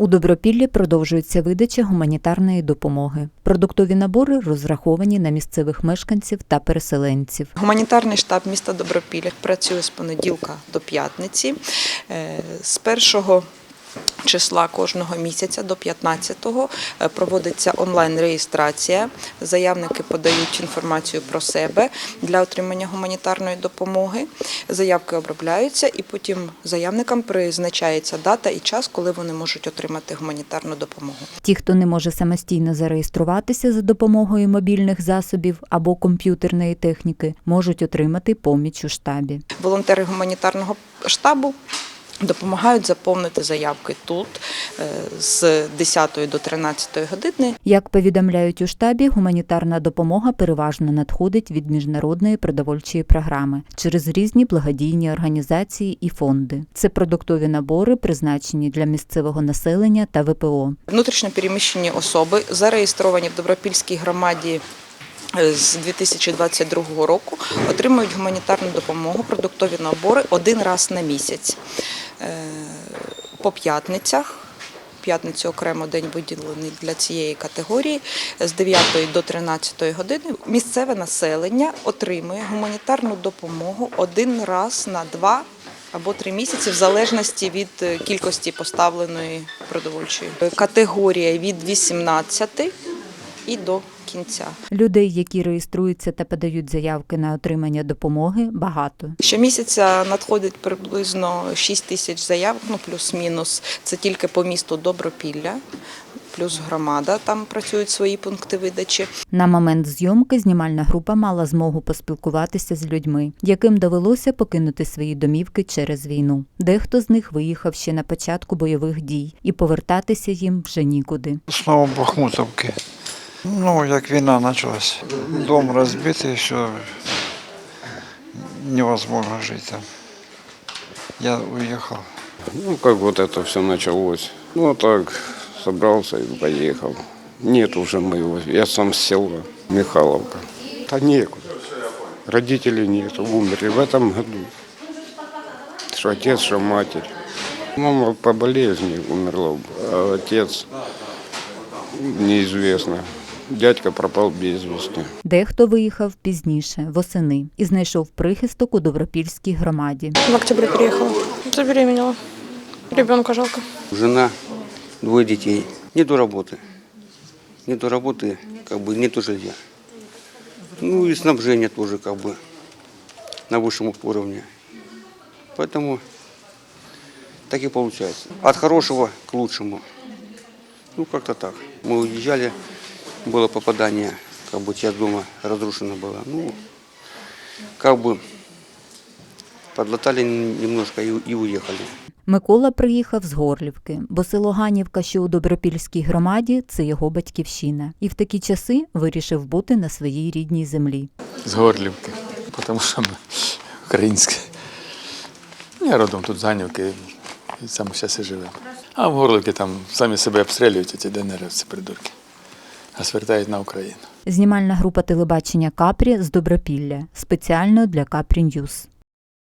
У Добропіллі продовжується видача гуманітарної допомоги. Продуктові набори розраховані на місцевих мешканців та переселенців. Гуманітарний штаб міста Добропілля працює з понеділка до п'ятниці. Е, З першого числа кожного місяця до 15-го е, проводиться онлайн-реєстрація. Заявники подають інформацію про себе для отримання гуманітарної допомоги. Заявки обробляються і потім заявникам призначається дата і час, коли вони можуть отримати гуманітарну допомогу. Ті, хто не може самостійно зареєструватися за допомогою мобільних засобів або комп'ютерної техніки, можуть отримати поміч у штабі. Волонтери гуманітарного штабу допомагають заповнити заявки тут е, з 10 до 13 години. Як повідомляють у штабі, гуманітарна допомога переважно надходить від міжнародної продовольчої програми через різні благодійні організації і фонди. Це продуктові набори, призначені для місцевого населення та ВПО. Внутрішньо переміщені особи зареєстровані в Добропільській громаді. е, З 2022 року отримують гуманітарну допомогу, продуктові набори один раз на місяць. Е, По п'ятницях, п'ятницю окремо день виділений для цієї категорії, з 9 до 13 години місцеве населення отримує гуманітарну допомогу один раз на два або три місяці, в залежності від е, кількості поставленої продовольчої. Категорія від 18 і до кінця. Людей, які реєструються та подають заявки на отримання допомоги, багато. Щомісяця надходить приблизно 6 тисяч заявок, ну плюс-мінус. Це тільки по місту Добропілля, плюс громада. Там працюють свої пункти видачі. На момент зйомки знімальна група мала змогу поспілкуватися з людьми, яким довелося покинути свої домівки через війну. Дехто з них виїхав ще на початку бойових дій, і повертатися їм вже нікуди. Знову Бахмутовки. Ну, як війна почалась. Дом розбитий, що невозможно жити там. Я уїхав. Ну, как вот это все началось. Ну, так, собрался и поехал. Нет уже моего. Я сам с села Михайловка. Да некуда. Родителей нет, умерли в этом году. Что отец, что матерь. Мама по болезни умерла, а отец неизвестно. Дядька пропал без вести. Дехто виїхав пізніше, восени, і знайшов прихисток у Добропільській громаді. В октябре переехала. Забеременела. Ребенка жалко. Жена, двое детей. Нету работы. Нету работы, как бы нету жилья. Ну и снабжение тоже как бы на высшем уровне. Поэтому так и получается. От хорошего к лучшему. Ну как-то так. Мы уезжали, было попадание, как бы часть дома разрушена была. Ну, как бы подлатали немножко и, и уехали. Микола приїхав з Горлівки, бо село Ганівка, що у Добропільській громаді, це його батьківщина, і в такі часи вирішив бути на своїй рідній землі. з Горлівки, тому що ми українські. Я родом тут з Ганівки і сам зараз і живемо. А в Горлівці там самі себе обстрілюють, ці ДНРівці придурки, а звертають на Україну. Знімальна група телебачення Капрі з Добропілля спеціально для Капрі Ньюз.